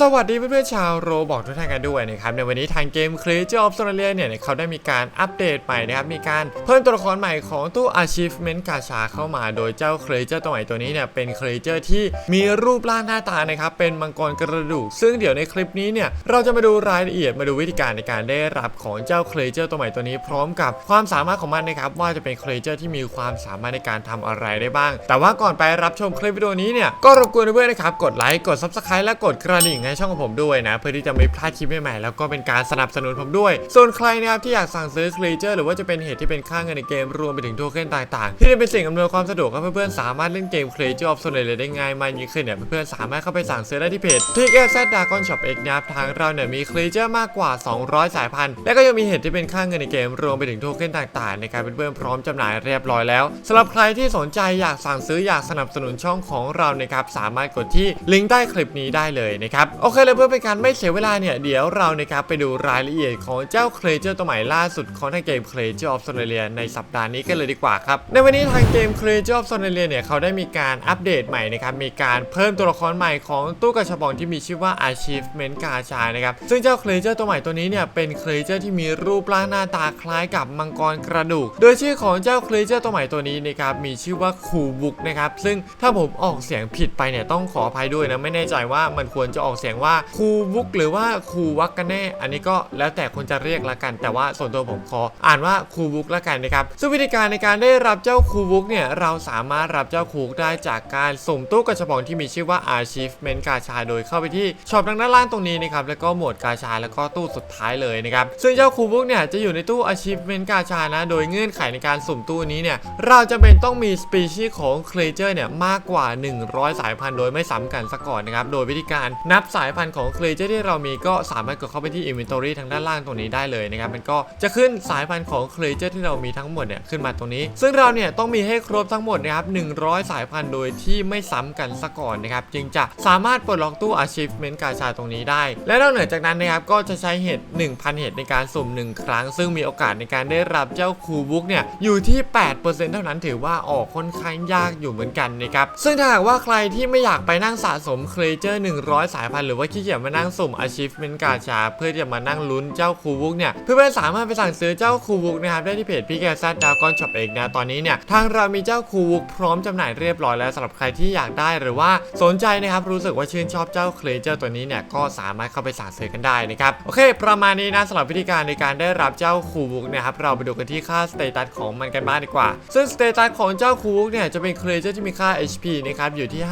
สวัสดีเพื่อนๆชาวโรบอกทุกท่านกันด้วยนะครับในวันนี้ทางเกม Creature of Sonalia เนี่ยเขาได้มีการอัปเดตใหม่นะครับมีการเพิ่มตัวละครใหม่ของตู้ Achievement กาชาเข้ามา โดยเจ้า Creature ตัวใหม่ตัวนี้เนี่ยเป็น Creature ที่มีรูปร่างหน้าตานะครับเป็นมังกรกระดูก ซึ่งเดี๋ยวในคลิปนี้เนี่ยเราจะมาดูรายละเอียดมาดูวิธีการในการได้รับของเจ้า Creature ตัวใหม่ตัวนี้ พร้อมกับความสามารถของมันนะครับว่าจะเป็น Creature ที่มีความสามารถในการทำอะไรได้บ้าง แต่ว่าก่อนไปรับชมคลิปวิดีโอนี้เนี่ยก็รบกวนเพื่อนๆนะครับกดไลค์กด Subscribe และกดกระดิ่งให้ช่องของผมด้วยนะ เพื่อที่จะไม่พลาดคลิปใหม่ๆแล้วก็เป็นการสนับสนุนผมด้วย ส่วนใครนะครับที่อยากสั่งซื้อ Creature หรือว่าจะเป็นเหตุที่เป็นค่าเงินในเกมรวมไปถึงโทเค็นต่างๆ ที่จะเป็นสิ่งอำนวยความสะดวกให้เพื่อนๆสามารถเล่นเกม Creature of Sonalia ได้ง่ายมากยิ่งขึ้นเนี่ยเพื่อนๆสามารถเข้าไปสั่งซื้อได้ที่เพจ p i k z Dragon Shop X นะครับทางเราเนี่ยมี Creature มากกว่า 200 สายพันธุ์และก็ยังมีเหตุที่เป็นค่าเงินในเกมรวมไปถึงโทเค็นต่างๆในการเพื่อนๆพร้อมจำหน่ายเรียบร้อยแล้วสำหรับใครที่สนใจอยากสั่งซื้ออยากสนับสนุนช่องของเรานะครับสามารถกดที่ลิงก์ใต้คลิปนี้ได้เลยนะครับโอเคเลยเพื่อเป็นการไม่เสียเวลาเนี่ย เดี๋ยวเรานะครับไปดูรายละเอียดของเจ้า Creature ตัวใหม่ล่าสุดของทางเกม Creature of Sonalia ในสัปดาห์นี้กันเลยดีกว่าครับ ในวันนี้ทางเกม Creature of Sonalia เนี่ยเขาได้มีการอัปเดตใหม่นะครับมีการเพิ่มตัวละครใหม่ของตู้กระชับองที่มีชื่อว่า Achievement กาชานะครับซึ่งเจ้า Creature ตัวใหม่ตัวนี้เนี่ยเป็น Creature ที่มีรูปร่างหน้าตาคล้ายกับมังกรกระดูก โดยชื่อของเจ้า Creature ตัวใหม่ตัวนี้นะครับมีชื่อว่าคูบุกนะครับซึ่งถ้าผมออกเสียงผิดไปเนี่ยต้องขออภัยด้วยนะไม่แน่ใจว่ามันควรจะออกเสียงว่าคูบุกหรือว่าคูวักกันแน่ อันนี้ก็แล้วแต่คนจะเรียกละกัน แต่ว่าส่วนตัวผมขออ่านว่าคูบุกละกันนะครับซึ่งวิธีการในการได้รับเจ้าคูบุกเนี่ยเราสามารถรับเจ้าคูบุกได้จากการสุ่มตู้กระชับองที่มีชื่อว่า Achievement กาชาโดยเข้าไปที่ช็อปทางด้านล่างตรงนี้นะครับแล้วก็หมวดกาชาแล้วก็ตู้สุดท้ายเลยนะครับซึ่งเจ้าคูบุกเนี่ยจะอยู่ในตู้ Achievement กาชานะ โดยเงื่อนไขในการสุ่มตู้นี้เนี่ยเราจะเป็นต้องมีสปีชีส์ของ Creature เนี่ยมากกว่า 100 สายพันธุ์โดยไม่ซ้ำกันซะก่อนนะครับโดยวิธีการนับสายพันธุ์ของ Creature ที่เรามีก็สามารถกดเข้าไปที่ Inventory ทางด้านล่างตรงนี้ได้เลยนะครับมันก็จะขึ้นสายพันธุ์ของ Creature ที่เรามีทั้งหมดเนี่ยขึ้นมาตรงนี้ ซึ่งเราเนี่ยต้องมีให้ครบทั้งหมดนะครับ100 สายพันธุ์โดยที่ไม่ซ้ำกันซะก่อนนะครับจึงจะสามารถปลดล็อกตู้ Achievement กาชาตรงนี้ได้ และนอกเหนือจากนั้นนะครับก็จะใช้เห็ด1,000 เห็ดในการสุ่ม 1 ครั้ง ซึ่งมีโอกาสในการได้รับเจ้าคูบุ๊กเนี่ยอยู่ที่ 8%เท่านั้นถือว่าออกค่อนข้างยากอยู่เหมือนกันนะครับซึ่งถ้าหากว่าใครที่ไม่อยากไปนั่งสะสม Creature 100 สายพันธุหรือว่าขี้เกียจมานั่งสุ่ม Achievement กาชา เพื่อจะมานั่งลุ้นเจ้าคูบุกเนี่ยเพื่อนๆสามารถไปสั่งซื้อเจ้าคูบุกนะครับได้ที่เพจพี่แกซัดดาวกอนช็อปเองนะตอนนี้เนี่ยทางเรามีเจ้าคูบุกพร้อมจำหน่ายเรียบร้อยแล้วสำหรับใครที่อยากได้หรือว่าสนใจนะครับรู้สึกว่าชื่นชอบเจ้า Creature ตัวนี้เนี่ยก็สามารถเข้าไปสั่งซื้อกันได้นะครับโอเค ประมาณนี้นะสำหรับวิธีการในการได้รับเจ้าคูบุกนะครับเราไปดูกันที่ค่าสเตตัสของมันกันบ้างดีกว่า ซึ่งสเตตัสของเจ้าคูบุกเนี่ยจะเป็น Creature ที่มีค่า HP นะครับอยู่ที่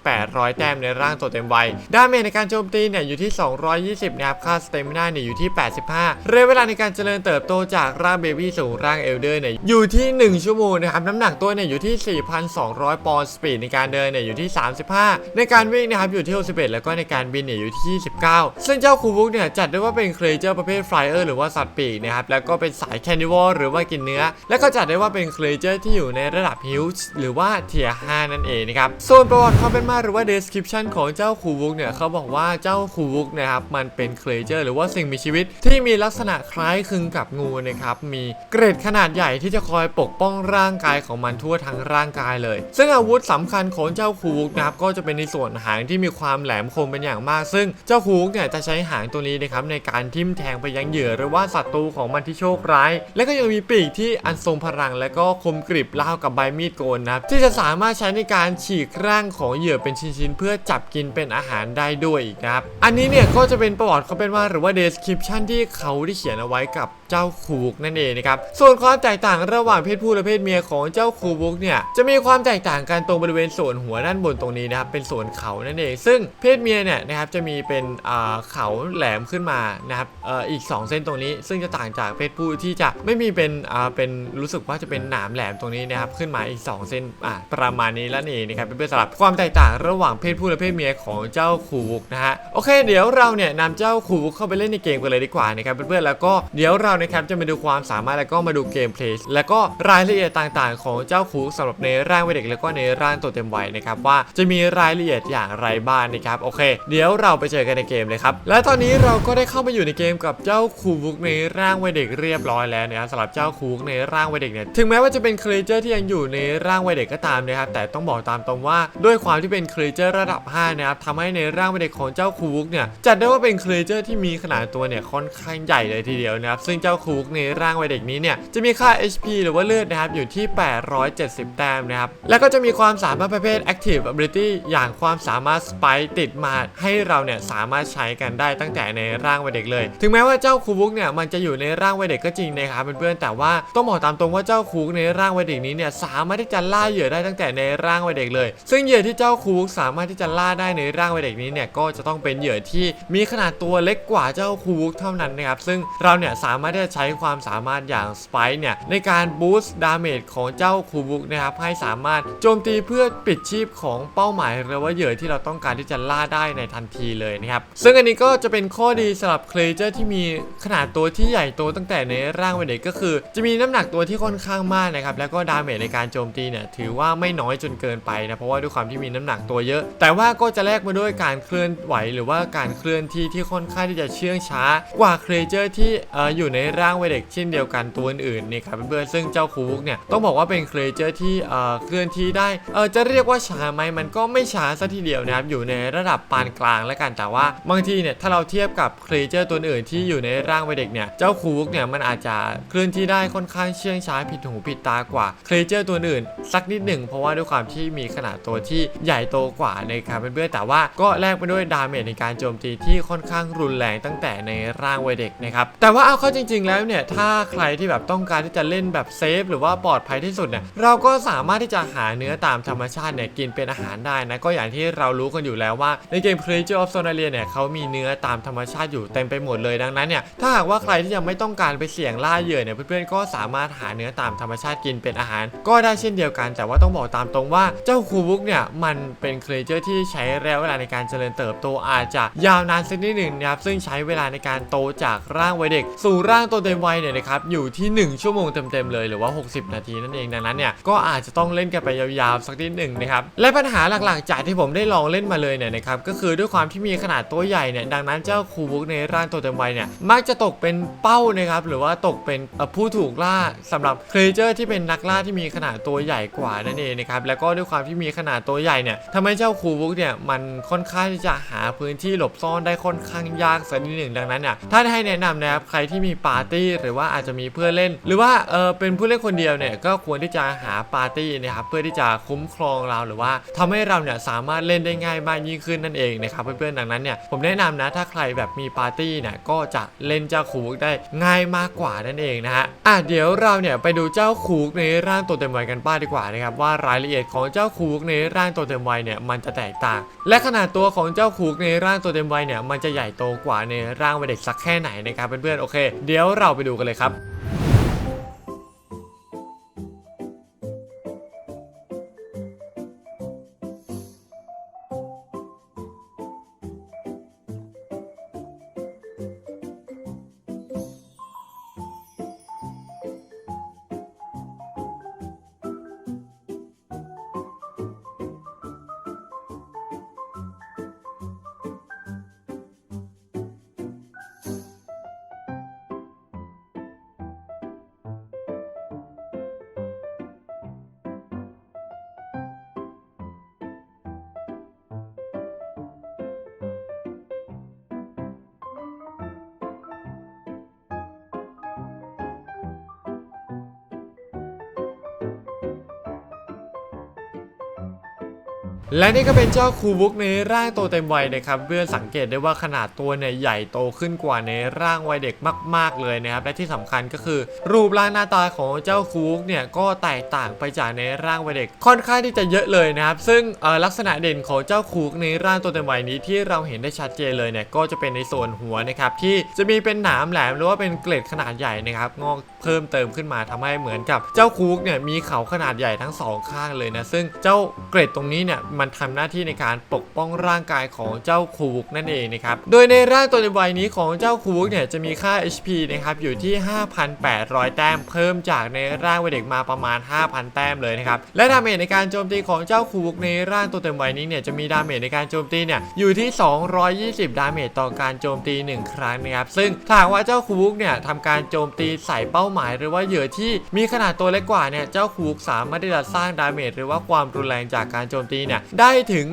5,800 แต้มในร่างตัวเต็มวัยดาเมจใการโจมตีเนี่ยอยู่ที่ 220 นะครับ ค่าสเตมินาเนี่ยอยู่ที่ 85 เรยเวลาในการเจริญเติบโตจากร่างเบบี้สู่ร่างเอลเดอร์เนี่ยอยู่ที่ 1 ชั่วโมงนะครับน้ำหนักตัวเนี่ยอยู่ที่ 4,200 ปอนด์สปีดในการเดินเนี่ยอยู่ที่ 35 ในการวิ่งนะครับอยู่ที่61แล้วก็ในการบินเนี่ยอยู่ที่19ซึ่งเจ้าคูบุกเนี่ยจัดได้ว่าเป็นเครเจอร์ประเภทไฟเออร์หรือว่าสัตว์ปีกนะครับแล้วก็เป็นสายแคนิวอลหรือว่ากินเนื้อ แล้วก็จัดได้ว่าเป็นเครเจอร์ที่อยู่ในระดับฮิลส์หรือว่าเทียร์5นั่นเองนะครับส่วนประวัติความเป็นมาหรือว่า description ของเจ้าคูบุกเนี่ยเขาบอกอกว่าเจ้าคูบุกนะครับมันเป็นเครเจอร์หรือว่าสิ่งมีชีวิตที่มีลักษณะคล้ายคลึงกับงูนะครับมีเกรดขนาดใหญ่ที่จะคอยปกป้องร่างกายของมันทั่วทั้งร่างกายเลย ซึ่งอาวุธสำคัญของเจ้าคูบุกนะครับก็จะเป็นในส่วนหางที่มีความแหลมคมเป็นอย่างมาก ซึ่งเจ้าคูบุกเนี่ยจะใช้หางตัวนี้นะครับในการทิ่มแทงไปยังเหยื่อหรือว่าศัตรูของมันที่โชคร้าย และก็ยังมีปีกที่อันทรงพลังและก็คมกริบราวกับใบมีดโกนนะครับที่จะสามารถใช้ในการฉีกร่างของเหยื่อเป็นชิ้นๆเพื่อจับกินเป็นอาหารได้ด้วยอีกนะครับ อันนี้เนี่ยก็จะเป็นประวัติเขาเป็นว่าหรือว่า description ที่เขาได้เขียนเอาไว้กับเจ้าคูบุกนั่นเองนะครับ ส่วนความแตกต่างระหว่างเพศผู้และเพศเมียของเจ้าคูบุกเนี่ยจะมีความแตกต่างกันตรงบริเวณส่วนหัวด้านบนตรงนี้นะครับเป็นส่วนเขานั่นเอง ซึ่งเพศเมียเนี่ยนะครับจะมีเป็นอ่าเขาแหลมขึ้นมานะครับเอ่ออีก 2 เส้นตรงนี้ ซึ่งจะต่างจากเพศผู้ที่จะไม่มีเป็นอ่าเป็นรู้สึกว่าจะเป็นหนามแหลมตรงนี้นะครับขึ้นมาอีก 2 เส้นอ่าประมาณนี้แล้วนี่นะครับเป็นเพื่อสำหรับความแตกต่างระหว่างเพศผู้และเพศเมียของเจ้าคูบุกนะฮะโอเค เดี๋ยวเราเนี่ยนำเจ้าคูบุกเข้าไปเล่นในเกมกันเลยดีกว่านะครับเพื่อนๆแล้วก็เดี๋ยวเรานะครับจะมาดูความสามารถแล้วก็มาดูเกมเพลย์แล้วก็รายละเอียดต่างๆ ของเจ้าคูบุกสำหรับในร่างวัยเด็กแล้วก็ในร่างตัวเต็มวัยนะครับว่าจะมีรายละเอียดอย่างไรบ้างนะครับโอเค เดี๋ยวเราไปเจอกันในเกมเลยครับและตอนนี้เราก็ได้เข้ามาอยู่ในเกมกับเจ้าคูบุกในร่างวัยเด็กเรียบร้อยแล้วนะครับสำหรับเจ้าคูบุกในร่างวัยเด็กเนี่ยถึงแม้ว่าจะเป็นครีเจอร์ที่ยังอยู่ในร่างวัยเด็กก็ตามนะครับแต่ต้องบอกตามตรงว่าด้วยความที่เป็นครีเจอร์ระดับ5นะครับทำให้ในร่างวัยเด็กเด็กของเจ้าคูวุกเนี่ยจัดได้ว่าเป็นเครเจอร์ที่มีขนาดตัวเนี่ยค่อนข้างใหญ่เลยทีเดียวนะครับซึ่งเจ้าคูวุกในร่างวัยเด็กนี้เนี่ยจะมีค่า HP หรือว่าเลือดนะครับอยู่ที่ 870 แต้มนะครับแล้วก็จะมีความสามารถประเภท Active Ability อย่างความสามารถสไปติดมาให้เราเนี่ยสามารถใช้กันได้ตั้งแต่ในร่างวัยเด็กเลย ถึงแม้ว่าเจ้าคูวุกเนี่ยมันจะอยู่ในร่างวัยเด็กก็จริงนะครับเพื่อนๆแต่ว่าต้องบอกตามตรงว่าเจ้าคูวุกในร่างวัยเด็กนี้เนี่ยสามารถที่จะล่าเหยื่อได้ตั้งแต่ในร่างวัยเด็กเลย ซึ่งเหยื่อที่เจ้าคูกสามารถที่จะล่าได้ในร่างวัยเด็กนี้เนี่ยก็จะต้องเป็นเหยื่อที่มีขนาดตัวเล็กกว่าเจ้าคูวุกเท่านั้นนะครับซึ่งเราเนี่ยสามารถที่จะใช้ความสามารถอย่างสไปเนี่ยในการบูสต์ดาเมจของเจ้าคูวุกนะครับให้สามารถโจมตีเพื่อปิดชีพของเป้าหมายหรือว่าเหยื่อที่เราต้องการที่จะล่าได้ในทันทีเลยนะครับซึ่งอันนี้ก็จะเป็นข้อดีสำหรับเคลเจอร์ที่มีขนาดตัวที่ใหญ่โตตั้งแต่ในร่างวัยเด็กก็คือ จะมีน้ำหนักตัวที่ค่อนข้างมากนะครับแล้วก็ดาเมจในการโจมตีเนี่ยถือว่าไม่น้อยจนเกินไปนะเพราะว่าด้วยความที่มีน้ำหนักตัวเยอะ แต่ว่าก็จะแลกมาด้วยการเคลื่อนไหวหรือว่าการเคลื่อนที่ที่ค่อนข้างที่จะเชื่องช้ากว่าเคลเจอร์ที่ออยู่ในร่างวัยเด็กเช่นเดียวกันตัวอื่นๆนี่ครับเพื่อนๆซึ่งเจ้าคูวุกเนี่ยต้องบอกว่าเป็นเคลเจอร์ที่เคลื่อนที่ได้จะเรียกว่าช้าไหมมันก็ไม่ช้าซะทีเดียวนะครับอยู่ในระดับปานกลางแล้วกันแต่ว่าบางทีเนี่ยถ้าเราเทียบกับเคลเจอร์ตัวอื่นที่อยู่ในร่างวัยเด็กเนี่ยเจ้าคูวุกเนี่ยมันอาจจะเคลื่อนที่ได้ค่อนข้างเชื่องช้าผิดหูผิดตากว่าเคลเจอร์ตัวอื่น สักนิดหนึ่งเพราะว่าด้วยความที่มีขนาดตัวที่ใหญ่โตกว่าในครับเพื่อนๆแต่ว่าก็แลกไปด้วยด้วยดาเมจในการโจมตีที่ค่อนข้างรุนแรงตั้งแต่ในร่างวัยเด็กนะครับแต่ว่าเอาเข้าจริง ๆ แล้วเนี่ยถ้าใครที่แบบต้องการที่จะเล่นแบบเซฟหรือว่าปลอดภัยที่สุดเนี่ยเราก็สามารถที่จะหาเนื้อตามธรรมชาติเนี่ยกินเป็นอาหารได้นะก็อย่างที่เรารู้กันอยู่แล้วว่าในเกม Creature of Sonaria เนี่ยเขามีเนื้อตามธรรมชาติอยู่เต็มไปหมดเลยดังนั้นเนี่ยถ้าหากว่าใครที่ยังไม่ต้องการไปเสี่ยงล่าเหยื่อเนี่ยเพื่อนๆก็สามารถหาเนื้อตามธรรมชาติกินเป็นอาหาร ก็ได้เช่นเดียวกัน แต่ว่าต้องบอกตามตรงว่าเจ้าคูบุกเนี่ยมันเป็นเครเจอร์ที่ใช้ระยะเวลาในการเจริญเติติบโตอาจจะยาวนานสักนิดหนึ่งนะครับซึ่งใช้เวลาในการโตจากร่างวัยเด็ก สู่ร่างโตเต็มวัยเนี่ยนะครับอยู่ที่ 1 ชั่วโมงเต็มๆเลยหรือว่า 60 นาทีนั่นเองดังนั้นเนี่ยก็อาจจะต้องเล่นกันไปยาวๆสักนิดหนึ่งนะครับและปัญหาหลักๆจากที่ผมได้ลองเล่นมาเลยเนี่ยนะครับก็คือด้วยความที่มีขนาดตัวใหญ่เนี่ยดังนั้นเจ้าคูบุกในร่างโตเต็มวัยเนี่ยมักจะตกเป็นเป้านะครับหรือว่าตกเป็นผู้ถูกล่าสำหรับเครเจอร์ที่เป็นนักล่าที่มีขนาดตัวใหญ่กว่านั่นเองนะครับแล้วก็ด้วยความที่มีขนาดตัวใหญ่เนี่ยทำให้เจ้าคูบุกเนี่ยมันค่อนข้างที่จะหาพื้นที่หลบซ่อนได้ค่อนข้างยากสักนิดหนึ่งดังนั้นเนี่ยถ้าให้แนะนำนะครับใครที่มีปาร์ตี้หรือว่าอาจจะมีเพื่อนเล่น หรือว่าเออเป็นผู้เล่นคนเดียวเนี่ยก็ควรที่จะหาปาร์ตี้นะครับเพื่อที่จะคุ้มครองเราหรือว่าทำให้เราเนี่ยสามารถเล่นได้ง่ายมากยิ่งขึ้นนั่นเองนะครับเพื่อนๆดังนั้นเนี่ยผมแนะนำนะถ้าใครแบบมีปาร์ตี้เนี่ยก็จะเล่นเจ้าคูกได้ง่ายมากกว่านั่นเองนะฮะอะเดี๋ยวเราเนี่ยไปดูเจ้าคูกในร่างตัวเต็มวัยกันบ้างดีกว่านะครับว่ารายละเอียดของเจ้าคูกในร่างตัวเต็มวัยเนี่ยมันจะแตกต่าง และขนาดตัวของเจ้า้าคูกในร่างตัวเต็มวัยเนี่ยมันจะใหญ่โตกว่าในร่างวัยเด็กสักแค่ไหนนะครับเพื่อนๆโอเค เดี๋ยวเราไปดูกันเลยครับ และนี่ก็เป็นเจ้าคูบุกในร่างโตเต็มวัยนะครับเพื่อนสังเกตได้ว่าขนาดตัวเนี่ยใหญ่โตขึ้นกว่าในร่างวัยเด็กมาก ๆเลยนะครับและที่สำคัญก็คือ รูปร่างหน้าตาของเจ้าคูบุกเนี่ยก็แตกต่างไปจากในร่างวัยเด็ก ค่อนข้างที่จะเยอะเลยนะครับซึ่งลักษณะเด่นของเจ้าคูบุกในร่างโตเต็มวัยนี้ที่เราเห็นได้ชัดเจนเลยเนี่ยก็จะเป็นในส่วนหัวนะครับที่จะมีเป็นหนามแหลมหรือว่าเป็นเกล็ดขนาดใหญ่นะครับงอกเพิ่มเติมขึ้นมาทำให้เหมือนกับเจ้าคูบุกเนี่ยมีเขาขนาดใหญ่ทั้งสองข้างเลยนะซึ่งเจ้าเกล็ดตรงนี้เนี่ยมันทำหน้าที่ในการปกป้องร่างกายของเจ้าคูบุกนั่นเองนะครับ โดยในร่างตัวในวัยนี้ของเจ้าคูบุกเนี่ยจะมีค่า HP นะครับอยู่ที่ 5,800 แต้มเพิ่มจากในร่างวัยเด็กมาประมาณ 5,000 แต้มเลยนะครับ และดาเมจในการโจมตีของเจ้าคูบุกในร่างตัวเต็มวัยนี้เนี่ยจะมีดาเมจในการโจมตีเนี่ยอยู่ที่ 220 ดาเมจต่อการโจมตี 1 ครั้งนะครับ ซึ่งถ้าหากว่าเจ้าคูบุกเนี่ยทำการโจมตีใส่เป้าหมาย หรือว่าเหยื่อที่มีขนาดตัวเล็กกว่าเนี่ยเจ้าคูบุกสามารถที่จะสร้างดาเมจหรือว่าความรุนแรงจากการโจมตีเนี่ยได้ถึง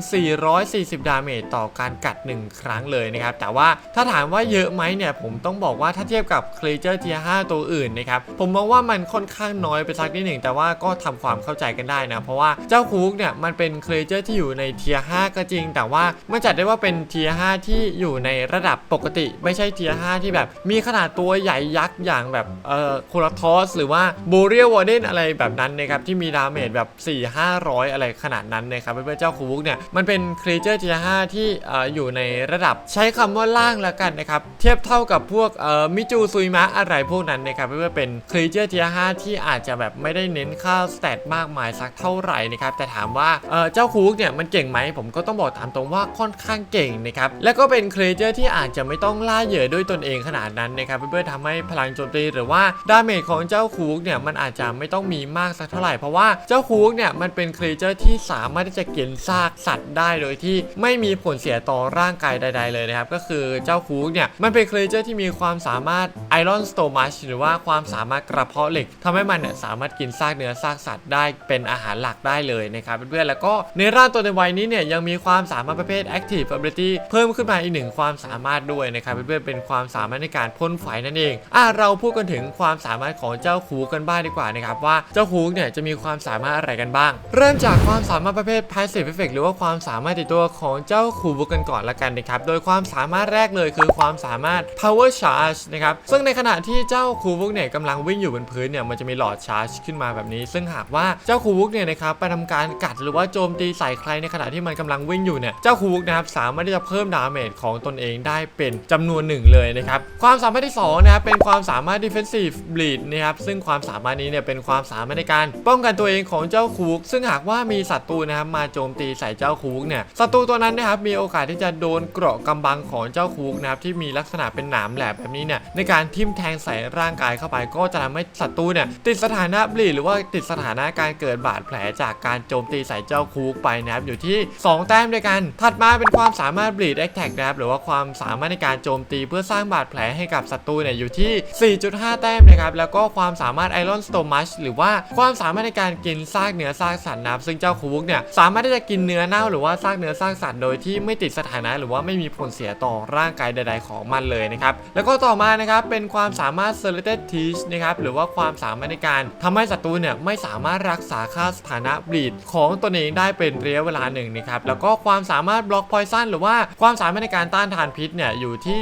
440 ดาเมจต่อการกัด 1 ครั้งเลยนะครับ แต่ว่าถ้าถามว่าเยอะไหมเนี่ย ผมต้องบอกว่าถ้าเทียบกับครีเจอร์เทีย5ตัวอื่นนะครับ ผมมองว่ามันค่อนข้างน้อยไปสักนิดหนึ่ง แต่ว่าก็ทำความเข้าใจกันได้นะ เพราะว่าเจ้าคูกเนี่ย มันเป็นครีเจอร์ที่อยู่ในเทีย5ก็จริง แต่ว่ามันจัดได้ว่าเป็นเทีย5ที่อยู่ในระดับปกติ ไม่ใช่เทีย5ที่แบบ มีขนาดตัวใหญ่ยักษ์อย่างแบบเอ่อโคลาทอสหรือว่าบูเรียวอร์เดนอะไรแบบนั้นนะครับที่มีดาเมจแบบ4 500 อะไรขนาดนั้นนะครับเพื่อนเจ้าคูบุกเนี่ยมันเป็นครีเจอร์เทีย5ที่อยู่ในระดับใช้คำว่าล่างแล้วกันนะครับเทียบเท่ากับพวกมิจูซุยมะอะไรพวกนั้นนะครับเพื่อเป็นครีเจอร์เทีย5ที่อาจจะแบบไม่ได้เน้นค่าสเตตมากมายสักเท่าไหร่นะครับแต่ถามว่าเจ้าคูบุกเนี่ยมันเก่งไหมผมก็ต้องบอกตามตรงว่าค่อนข้างเก่งนะครับแล้วก็เป็นครีเจอร์ที่อาจจะไม่ต้องล่าเหยื่อด้วยตนเองขนาดนั้นนะครับเพื่อทำให้พลังโจมตีหรือว่าดาเมจของเจ้าคูกเนี่ยมันอาจจะไม่ต้องมีมากสักเท่าไหร่เพราะว่าเจ้าคูกเนี่ยมันเป็นครีเจอร์ที่สามารถที่จะกินซากสัตว์ได้โดยที่ไม่มีผลเสียต่อร่างกายใด ๆ เลยนะครับ ก็คือเจ้าคูกเนี่ยมันเป็นครีเจอร์ที่มีความสามารถไอรอนสโตมัชหรือว่าความสามารถกระเพาะเหล็กทำให้มันเนี่ยสามารถกินซากเนื้อซากสัตว์ได้เป็นอาหารหลักได้เลยนะครับเพื่อนๆแล้วก็ในร่างตัวในวัยนี้เนี่ยยังมีความสามารถประเภท Active Ability เพิ่มขึ้นมาอีกหนึ่งความสามารถด้วยนะครับเพื่อนๆเป็นความสามารถในการพ่นไฟนั่นเองอะเราพูดกันถึงความสามารถของเจ้าคูกกันบ้างดีกว่านะครับว่าเจ้าคูกเนี่ยจะมีความสามารถอะไรกันบ้าง เริ่มจากความสามารถประเภท Passive Effect หรือว่าความสามารถติดตัวของเจ้าคูบุกันก่อนละกันนะครับ โดยความสามารถแรกเลยคือความสามารถ Power Charge นะครับ ซึ่งในขณะที่เจ้าคูบุกเนี่ยกำลังวิ่งอยู่บนพื้นเนี่ยมันจะมีหลอดชาร์จขึ้นมาแบบนี้ ซึ่งหากว่าเจ้าคูบุกเนี่ยนะครับไปทำการกัดหรือว่าโจมตีใส่ใครในขณะที่มันกำลังวิ่งอยู่เนี่ยเจ้าคูบุกนะครับสามารถที่จะเพิ่มดาเมจของตนเองได้เป็นจำนวนหนึ่งเลยนะครับความสามารถที่สองนะครับเป็นความสามารถ Defensive Bleed นะครับซึ่งความสามารถนี้เนี่ยเป็นความสามารถในการ ป้องกันตัวเองของเจ้าคูบุกซึ่งหากว่ามีศัตรูนะครับมาโจมมตีใส่เจ้าคูกเนี่ยศัตรูตัวนั้นนะครับมีโอกาสที่จะโดนเกราะกำบังของเจ้าคูกนะครับที่มีลักษณะเป็นหนามแหลมแบบนี้เนี่ยในการทิ่มแทงใส่ร่างกายเข้าไป ก็จะทำให้ศัตรูเนี่ยติดสถานะบลีหรือว่าติดสถานะการเกิดบาดแผลจากการโจมตีใส่เจ้าคูกไปนะครับอยู่ที่ 2 แต้มด้วยกัน ถัดมาเป็นความสามารถบลีดแอคแท็กนะครับหรือว่าความสามารถในการโจมตีเพื่อสร้างบาดแผลให้กับศัตรูเนี่ยอยู่ที่ 4.5 แต้มนะครับแล้วก็ความสามารถไอรอนสโตมัชหรือว่าความสามารถในการกินซากเนื้อซากสัตว์นะครับซึ่งเจ้าคูกเนี่ยสามารถที่จะกินเนื้อเน่าหรือว่าซากเนื้อซากสัตว์โดยที่ไม่ติดสถานะหรือว่าไม่มีผลเสียต่อร่างกายใด ๆ ของมันเลยนะครับแล้วก็ต่อมานะครับเป็นความสามารถ Selected Teach นะครับหรือว่าความสามารถในการทำให้ศัตรูเนี่ยไม่สามารถรักษาค่าสถานะบลีดของตนเองได้เป็นระยะเวลาหนึ่งนะครับแล้วก็ความสามารถบล็อกพอยซันหรือว่าความสามารถในการต้านทานพิษเนี่ยอยู่ที่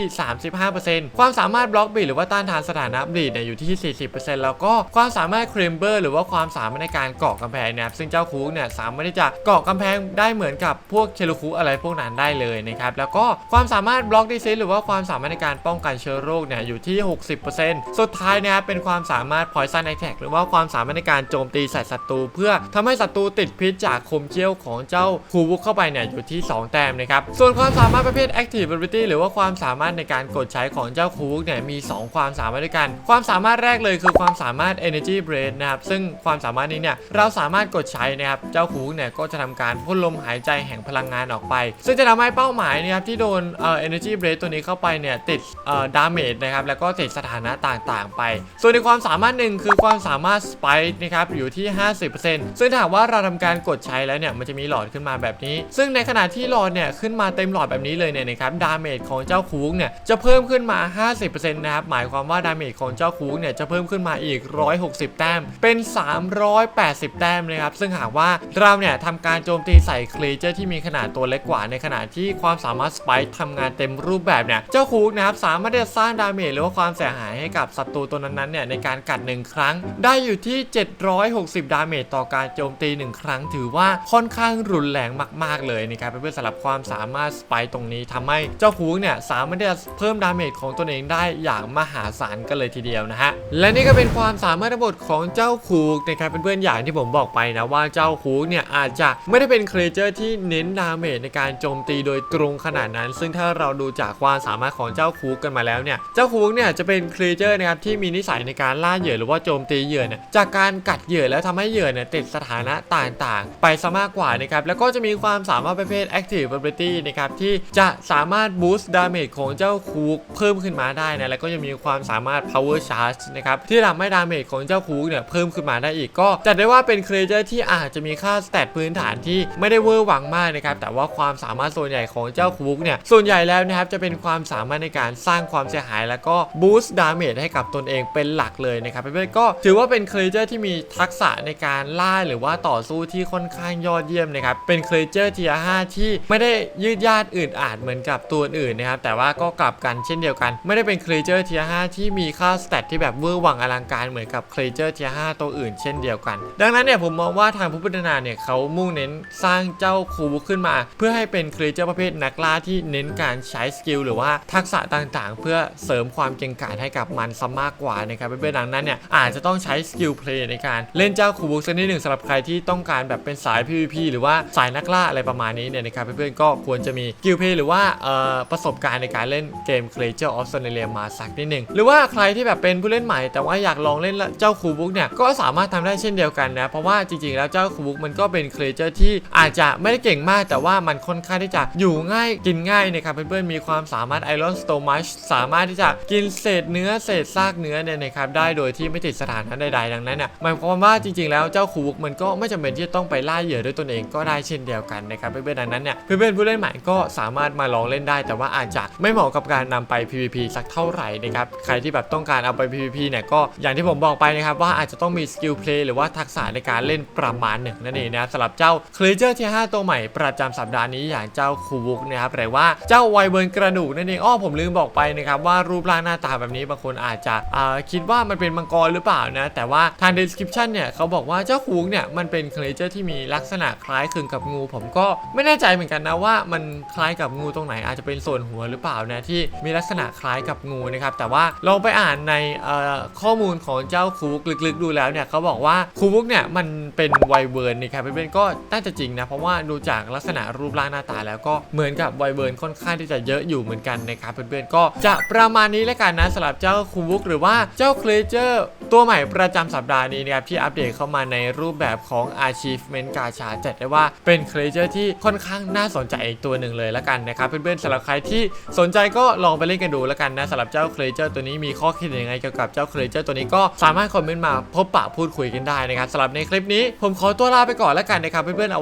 35%ความสามารถบล็อกบลีดหรือว่าต้านทานสถานะบลีดเนี่ยอยู่ที่ 40%แล้วก็ความสามารถครมเบอร์หรือว่าความสามารถในการเกาะกำแพงนะครับซึ่งเจ้าคูกเนี่ยสามารถที่จะเกาะกำแพงได้เหมือนกับพวกเคลูคุอะไรพวกนั้นได้เลยนะครับแล้วก็ความสามารถบล็อกดีซิหรือว่าความสามารถในการป้องกันเชื้อโรคเนี่ยอยู่ที่ 60%สุดท้ายนะครับเป็นความสามารถ Poison Attack หรือว่าความสามารถในการโจมตีใส่ศัตรูเพื่อทำให้ศัตรูติดพิษจากคมเขี้ยวของเจ้าคูบุกเข้าไปเนี่ยอยู่ที่ 2 แต้มนะครับส่วนความสามารถประเภท Active Ability หรือว่าความสามารถในการกดใช้ของเจ้าคูบุกเนี่ยมี 2 ความสามารถด้วยกัน ความสามารถแรกเลยคือความสามารถ Energy Breath นะครับซึ่งความสามารถนี้เนี่ยเราสามารถกดใช้นะครับเจ้าคูบุกเนี่ยก็จะทำการพ่นลมหายใจแห่งพลังงานออกไป ซึ่งจะทำให้เป้าหมายนะครับที่โดนเอ่อ Energy Breath ตัวนี้เข้าไปเนี่ยติดเอ่อดาเมจนะครับแล้วก็ติดสถานะต่างๆ ไป ส่วนในความสามารถหนึ่งคือความสามารถ Spike นะครับอยู่ที่ 50%ซึ่งถ้าหากว่าเราทำการกดใช้แล้วเนี่ยมันจะมีหลอดขึ้นมาแบบนี้ ซึ่งในขณะที่หลอดเนี่ยขึ้นมาเต็มหลอดแบบนี้เลยเนี่ยนะครับดาเมจของเจ้าคูกเนี่ยจะเพิ่มขึ้นมา 50%นะครับหมายความว่าดาเมจของเจ้าคูกเนี่ยจะเพิ่มขึ้นมาอีก 160 แต้มเป็น 380 แต้มนะครับซึ่งหากว่าเราเนี่ยทำการโจมตีใส่ครีเจอร์ที่มีขนาดตัวเล็กกว่าในขณะที่ความสามารถสไปค์ทำงานเต็มรูปแบบเนี่ยเจ้าคูกนะครับสามารถที่จะสร้างดาเมจหรือว่าความเสียหายให้กับศัตรูตัวนั้นๆเนี่ยในการกัดหนึ่งครั้ง ได้อยู่ที่ 760 ดาเมจต่อการโจมตี 1 ครั้ง ถือว่าค่อนข้างรุนแรงมาก ๆ เลยนะครับเพื่อนๆสำหรับความสามารถสไปค์ตรงนี้ทำให้เจ้าคูกเนี่ยสามารถที่จะเพิ่มดาเมจของตนเองได้อย่างมหาศาลกันเลยทีเดียวนะฮะและนี่ก็เป็นความสามารถทั้งหมดของเจ้าคูกนะครับเพื่อนๆอย่างที่ผมบอกไปนะว่าเจ้าคูกเนี่ยอาจจะไม่ได้เป็นครีเจอร์ที่เน้นดาเมจในการโจมตีโดยตรงขนาดนั้น ซึ่งถ้าเราดูจากความสามารถของเจ้าคูกกันมาแล้วเนี่ย เจ้าคูกเนี่ยจะเป็นครีเจอร์นะครับที่มีนิสัยในการล่าเหยื่อหรือว่าโจมตีเหยื่อเนี่ยจากการกัดเหยื่อแล้วทำให้เหยื่อเนี่ยติดสถานะต่างๆ ไปซะมากกว่านะครับ แล้วก็จะมีความสามารถประเภท Active Ability นะครับที่จะสามารถ boost damage ของเจ้าคูกเพิ่มขึ้นมาได้นะแล้วก็จะมีความสามารถ power charge นะครับที่ทำให้ดาเมจของเจ้าคูกเนี่ยเพิ่มขึ้นมาได้อีกก็จัดได้ว่าเป็นครีเจอร์ที่อาจจะมีค่าสเตตพื้นฐานที่ที่ไม่ได้เวอร์หวังมากนะครับแต่ว่าความสามารถส่วนใหญ่ของเจ้าคุกเนี่ยส่วนใหญ่แล้วนะครับจะเป็นความสามารถในการสร้างความเสียหาย แล้วก็บูสต์ดาเมจให้กับตนเองเป็นหลักเลยนะครับเพื่อนๆก็ถือว่าเป็นครีเจอร์ที่มีทักษะในการล่าหรือว่าต่อสู้ที่ค่อนข้างยอดเยี่ยมนะครับเป็นครีเจอร์เทีย5ที่ไม่ได้ยืดยาดอื่นอาจเหมือนกับตัวอื่นนะครับแต่ว่าก็กลับกันเช่นเดียวกัน ไม่ได้เป็นครีเจอร์เทีย5ที่มีค่าสเตตที่แบบเวอร์หวังอลังการเหมือนกับครีเจอร์เทีย5ตัวอื่น เช่นเดียวกัน ดังนั้นเนี่ยผมมองว่าทางผู้พัฒนาเนี่ยเขามุ่งเน้นสร้างเจ้าคูบุขึ้นมา เพื่อให้เป็นครีเจอร์ประเภทนักล่าที่เน้นการใช้สกิลหรือว่าทักษะต่างๆ เพื่อเสริมความเก่งกาจให้กับมันซะมากกว่านะครับเพื่อนๆดังนั้นเนี่ยอาจจะต้องใช้สกิลเพลย์ในการเล่นเจ้าคูบุสักนิดหนึ่งสำหรับใครที่ต้องการแบบเป็นสาย PVP หรือว่าสายนักล่าอะไรประมาณนี้เนี่ยนะครับเพื่อนๆก็ควรจะมีสกิลเพลย์หรือว่าประสบการณ์ในการเล่นเกม Creature of Sonalia มาสักนิดหนึ่งหรือว่าใครที่แบบเป็นผู้เล่นใหม่ แต่ว่าอยากลองเล่นเจ้าคูบุกเนี่ยก็สามารถทำได้เช่นเดียวกันนะเพราะว่าจริงๆแล้วเจ้าคูบุกมันก็เป็น Creature ที่อาจจะไม่ได้เก่งมาก แต่ว่ามันค่อนข้างที่จะอยู่ง่ายกินง่ายนะครับเพื่อนๆมีความสามารถ Iron Stomach สามารถที่จะกินเศษเนื้อเศษซากเนื้อเนี่ยนะครับได้โดยที่ไม่ติดสถานะใดๆดังนั้นเนี่ยหมายความว่าจริงๆแล้วเจ้าคูบุกมันก็ไม่จำเป็นที่จะต้องไปล่าเหยื่อด้วยตนเองก็ได้เช่นเดียวกันนะครับเพื่อนๆดังนั้นเนี่ยเพื่อนๆผู้เล่นใหม่ก็สามารถมาลองเล่นได้ แต่ว่าอาจจะไม่เหมาะกับการนำไป PVP สักเท่าไหร่นะครับใครที่แบบต้องการเอาไป PVP เนี่ยก็อย่างที่ผมบอกไปนะครับว่าอาจจะต้องมีสกิลเพลย์หรือว่าทักษะในการเล่นประมาณหนึ่งนั่นเองนะสำหรับเจ้าคลเจอร์ที่ 5 ตัวใหม่ประจำสัปดาห์นี้อย่างเจ้าคูบุกนะครับหรือว่าเจ้าไวเบิร์นกระดูกนั่นเองอ้อผมลืมบอกไปนะครับว่ารูปร่างหน้าตาแบบนี้บางคนอาจจะคิดว่ามันเป็นมังกรหรือเปล่านะ แต่ว่าทาง description เนี่ยเขาบอกว่าเจ้าคูบุกเนี่ยมันเป็นเคลีเจอร์ที่มีลักษณะคล้ายคลึงกับงู ผมก็ไม่แน่ใจเหมือนกันนะว่ามันคล้ายกับงูตรงไหนอาจจะเป็นส่วนหัวหรือเปล่านะที่มีลักษณะคล้ายกับงูนะครับแต่ว่าลองไปอ่านในข้อมูลของเจ้าคูบุกลึกๆ ดูแล้วเนี่ยเขาบอกว่าคูบุกเนี่ยมันเป็นไวเบิร์นนี่ครับเพื่อนก็น่าจะจริงนะ เพราะว่าดูจากลักษณะรูปร่างหน้าตาแล้วก็เหมือนกับไวเบิร์นค่อนข้างที่จะเยอะอยู่เหมือนกันนะครับเพื่อนๆก็จะประมาณนี้แล้วกันนะสำหรับเจ้าคูบุกหรือว่าเจ้าเคลเจอร์ตัวใหม่ประจำสัปดาห์นี้นะครับที่อัปเดตเข้ามาในรูปแบบของ Achievement กาชาจัดได้ว่าเป็นเคลเจอร์ที่ค่อนข้างน่าสนใจอีกตัวหนึ่งเลยแล้วกันนะครับเพื่อนๆสำหรับใครที่สนใจก็ลองไปเล่นกันดูแล้วกันนะสำหรับเจ้าเคลเจอร์ตัวนี้มีข้อคิดยังไงเกี่ยวกับเจ้าเคลเจอร์ตัวนี้ก็สามารถคอมเมนต์มาพบปะพูดคุยกันได้นะครับสำหรับในคลิปนี้ผมขอตัวลาไปก่อนแล้วกันนะครับเพื่อนๆเอา